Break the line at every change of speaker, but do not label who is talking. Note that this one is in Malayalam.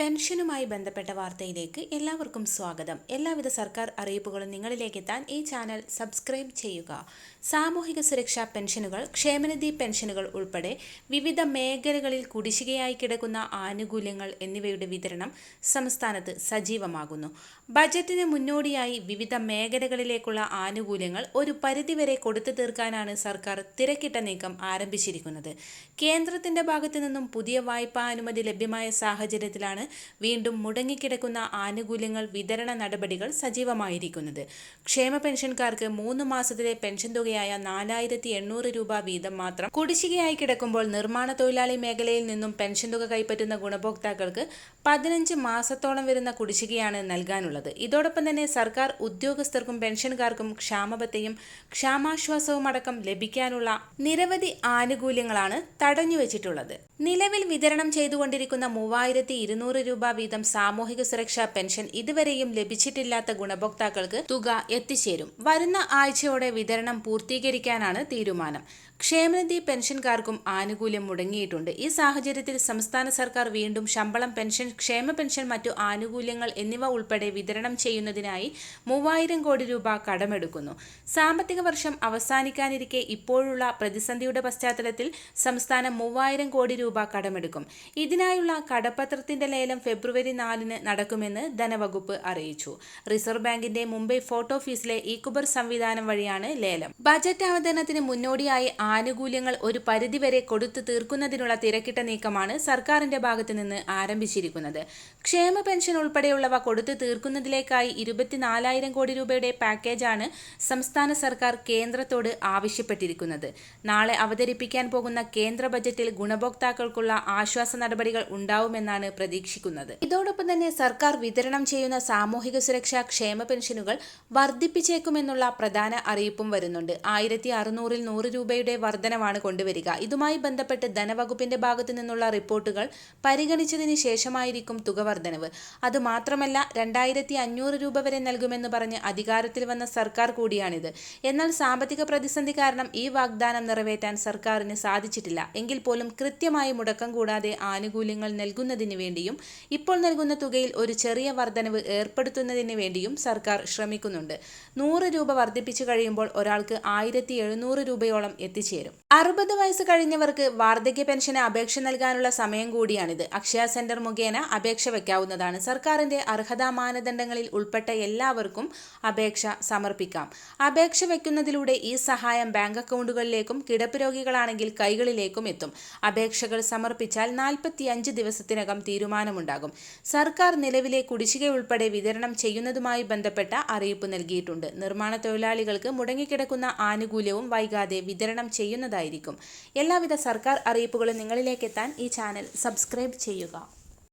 പെൻഷനുമായി ബന്ധപ്പെട്ട വാർത്തയിലേക്ക് എല്ലാവർക്കും സ്വാഗതം. എല്ലാവിധ സർക്കാർ അറിയിപ്പുകളും നിങ്ങളിലേക്ക് എത്താൻ ഈ ചാനൽ സബ്സ്ക്രൈബ് ചെയ്യുക. സാമൂഹിക സുരക്ഷാ പെൻഷനുകൾ ക്ഷേമനിധി പെൻഷനുകൾ ഉൾപ്പെടെ വിവിധ മേഖലകളിൽ കുടിശ്ശികയായി കിടക്കുന്ന ആനുകൂല്യങ്ങൾ എന്നിവയുടെ വിതരണം സംസ്ഥാനത്ത് സജീവമാകുന്നു. ബജറ്റിന് മുന്നോടിയായി വിവിധ മേഖലകളിലേക്കുള്ള ആനുകൂല്യങ്ങൾ ഒരു പരിധിവരെ കൊടുത്തു തീർക്കാനാണ് സർക്കാർ തിരക്കിട്ട നീക്കം ആരംഭിച്ചിരിക്കുന്നത്. കേന്ദ്രത്തിന്റെ ഭാഗത്തു നിന്നും പുതിയ വായ്പാ അനുമതി ലഭ്യമായ സാഹചര്യത്തിലാണ് വീണ്ടും മുടങ്ങിക്കിടക്കുന്ന ആനുകൂല്യങ്ങൾ വിതരണ നടപടികൾ സജീവമായിരിക്കുന്നത്. ക്ഷേമ പെൻഷൻകാർക്ക് മൂന്ന് മാസത്തിലെ പെൻഷൻ തുകയായ നാലായിരത്തി എണ്ണൂറ് രൂപ വീതം മാത്രം കുടിശ്ശികയായി കിടക്കുമ്പോൾ നിർമ്മാണ തൊഴിലാളി മേഖലയിൽ നിന്നും പെൻഷൻ തുക കൈപ്പറ്റുന്ന ഗുണഭോക്താക്കൾക്ക് പതിനഞ്ച് മാസത്തോളം വരുന്ന കുടിശ്ശികയാണ് നൽകാനുള്ളത്. ഇതോടൊപ്പം തന്നെ സർക്കാർ ഉദ്യോഗസ്ഥർക്കും പെൻഷൻകാർക്കും ക്ഷാമബത്തെയും ക്ഷാമാശ്വാസവും അടക്കം ലഭിക്കാനുള്ള നിരവധി ആനുകൂല്യങ്ങളാണ് തടഞ്ഞുവച്ചിട്ടുള്ളത്. നിലവിൽ വിതരണം ചെയ്തുകൊണ്ടിരിക്കുന്ന മൂവായിരത്തി ഇരുന്നൂറ് രൂപ വീതം സാമൂഹിക സുരക്ഷാ പെൻഷൻ ഇതുവരെയും ലഭിച്ചിട്ടില്ലാത്ത ഗുണഭോക്താക്കൾക്ക് തുക എത്തിച്ചേരും. വരുന്ന ആഴ്ചയോടെ വിതരണം പൂർത്തീകരിക്കാനാണ് തീരുമാനം. ക്ഷേമനിധി പെൻഷൻകാർക്കും ആനുകൂല്യം മുടങ്ങിയിട്ടുണ്ട്. ഈ സാഹചര്യത്തിൽ സംസ്ഥാന സർക്കാർ വീണ്ടും ശമ്പളം പെൻഷൻ ക്ഷേമ പെൻഷൻ മറ്റു ആനുകൂല്യങ്ങൾ എന്നിവ ഉൾപ്പെടെ വിതരണം ചെയ്യുന്നതിനായി മൂവായിരം കോടി രൂപ കടമെടുക്കുന്നു. സാമ്പത്തിക വർഷം അവസാനിക്കാനിരിക്കെ ഇപ്പോഴുള്ള പ്രതിസന്ധിയുടെ പശ്ചാത്തലത്തിൽ സംസ്ഥാനം മൂവായിരം കോടി രൂപ കടമെടുക്കും. ഇതിനായുള്ള കടപ്പത്രത്തിന്റെ ലേലം ഫെബ്രുവരി നാലിന് നടക്കുമെന്ന് ധനവകുപ്പ് അറിയിച്ചു. റിസർവ് ബാങ്കിന്റെ മുംബൈ ഫോർട്ട് ഓഫീസിലെ ഇക്കുബർ സംവിധാനം വഴിയാണ് ലേലം. ബജറ്റ് അവതരണത്തിന് മുന്നോടിയായി ആനുകൂല്യങ്ങൾ ഒരു പരിധിവരെ കൊടുത്തു തീർക്കുന്നതിനുള്ള തിരക്കിട്ട നീക്കമാണ് സർക്കാരിന്റെ ഭാഗത്തു നിന്ന് ആരംഭിച്ചിരിക്കുന്നത്. ക്ഷേമ പെൻഷൻ ഉൾപ്പെടെയുള്ളവ കൊടുത്തു തീർക്കുന്നതിലേക്കായി ഇരുപത്തിനാലായിരം കോടി രൂപയുടെ പാക്കേജാണ് സംസ്ഥാന സർക്കാർ കേന്ദ്രത്തോട് ആവശ്യപ്പെട്ടിരിക്കുന്നത്. നാളെ അവതരിപ്പിക്കാൻ പോകുന്ന കേന്ദ്ര ബജറ്റിൽ ഗുണഭോക്താക്കൾക്കുള്ള ആശ്വാസ നടപടികൾ ഉണ്ടാവുമെന്നാണ് പ്രതീക്ഷിക്കുന്നത്. ഇതോടൊപ്പം തന്നെ സർക്കാർ വിതരണം ചെയ്യുന്ന സാമൂഹിക സുരക്ഷാ ക്ഷേമ പെൻഷനുകൾ വർദ്ധിപ്പിച്ചേക്കുമെന്നുള്ള പ്രധാന അറിയിപ്പും വരുന്നുണ്ട്. ആയിരത്തി അറുന്നൂറിൽ നൂറ് രൂപയുടെ വർധനവാണ് കൊണ്ടുവരിക. ഇതുമായി ബന്ധപ്പെട്ട് ധനവകുപ്പിന്റെ ഭാഗത്തു നിന്നുള്ള റിപ്പോർട്ടുകൾ പരിഗണിച്ചതിന് ശേഷമായിരിക്കും തുക വർധനവ്. അതുമാത്രമല്ല രണ്ടായിരത്തി അഞ്ഞൂറ് രൂപ വരെ നൽകുമെന്ന് പറഞ്ഞ് അധികാരത്തിൽ വന്ന സർക്കാർ കൂടിയാണിത്. എന്നാൽ സാമ്പത്തിക പ്രതിസന്ധി കാരണം ഈ വാഗ്ദാനം നിറവേറ്റാൻ സർക്കാരിന് സാധിച്ചിട്ടില്ല. എങ്കിൽ പോലും കൃത്യമായി മുടക്കം കൂടാതെ ആനുകൂല്യങ്ങൾ നൽകുന്നതിന് വേണ്ടിയും ഇപ്പോൾ നൽകുന്ന തുകയിൽ ഒരു ചെറിയ വർധനവ് ഏർപ്പെടുത്തുന്നതിന് വേണ്ടിയും സർക്കാർ ശ്രമിക്കുന്നുണ്ട്. നൂറ് രൂപ വർദ്ധിപ്പിച്ചു കഴിയുമ്പോൾ ഒരാൾക്ക് ആയിരത്തി എഴുന്നൂറ് രൂപയോളം എത്തിച്ചേരും. അറുപത് വയസ്സ് കഴിഞ്ഞവർക്ക് വാർദ്ധക്യ പെൻഷന് അപേക്ഷ നൽകാനുള്ള സമയം കൂടിയാണിത്. അക്ഷയ സെന്റർ മുഖേന അപേക്ഷ വയ്ക്കാവുന്നതാണ് സർക്കാരിന്റെ അർഹതാ മാനദണ്ഡങ്ങളിൽ ഉൾപ്പെട്ട എല്ലാവർക്കും അപേക്ഷ സമർപ്പിക്കാം. അപേക്ഷ വയ്ക്കുന്നതിലൂടെ ഈ സഹായം ബാങ്ക് അക്കൗണ്ടുകളിലേക്കും കിടപ്പ് രോഗികളാണെങ്കിൽ കൈകളിലേക്കും എത്തും. അപേക്ഷകൾ സമർപ്പിച്ചാൽ നാൽപ്പത്തിയഞ്ച് ദിവസത്തിനകം തീരുമാനമുണ്ടാകും. സർക്കാർ നിലവിലെ കുടിശ്ശിക ഉൾപ്പെടെ വിതരണം ചെയ്യുന്നതുമായി ബന്ധപ്പെട്ട അറിയിപ്പ് നൽകിയിട്ടുണ്ട്. നിർമ്മാണ തൊഴിലാളികൾക്ക് മുടങ്ങിക്കിടക്കുന്ന ആനുകൂല്യവും വൈകാതെ വിതരണം ചെയ്യുന്നതായിരിക്കും. എല്ലാവിധ സർക്കാർ അറിയിപ്പുകളും നിങ്ങളിലേക്ക് എത്താൻ ഈ ചാനൽ സബ്സ്ക്രൈബ് ചെയ്യുക.